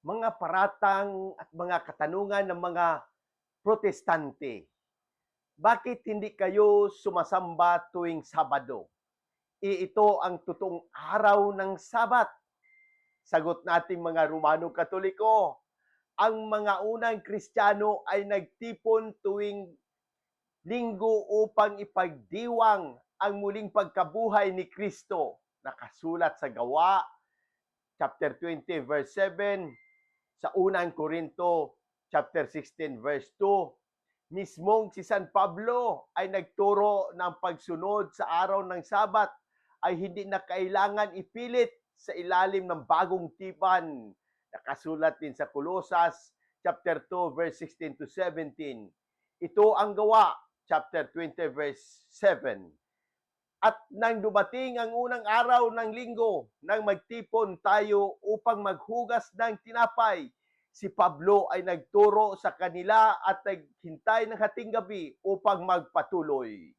mga paratang at mga katanungan ng mga protestante. Bakit hindi kayo sumasamba tuwing Sabado? I ito ang totoong araw ng Sabat. Sagot nating mga Romano Katoliko, ang mga unang Kristiyano ay nagtipon tuwing linggo upang ipagdiwang ang muling pagkabuhay ni Kristo. Nakasulat sa Gawa, chapter 20, verse 7, sa unang Korinto, chapter 16, verse 2. Mismong si San Pablo ay nagturo ng pagsunod sa araw ng Sabat ay hindi na kailangan ipilit sa ilalim ng bagong tipan. Nakasulat din sa Kolosas, chapter 2, verse 16 to 17. Ito ang gawa, chapter 20, verse 7. At nang dumating ang unang araw ng linggo, nang magtipon tayo upang maghugas ng tinapay, si Pablo ay nagturo sa kanila at naghintay ng hating gabi upang magpatuloy.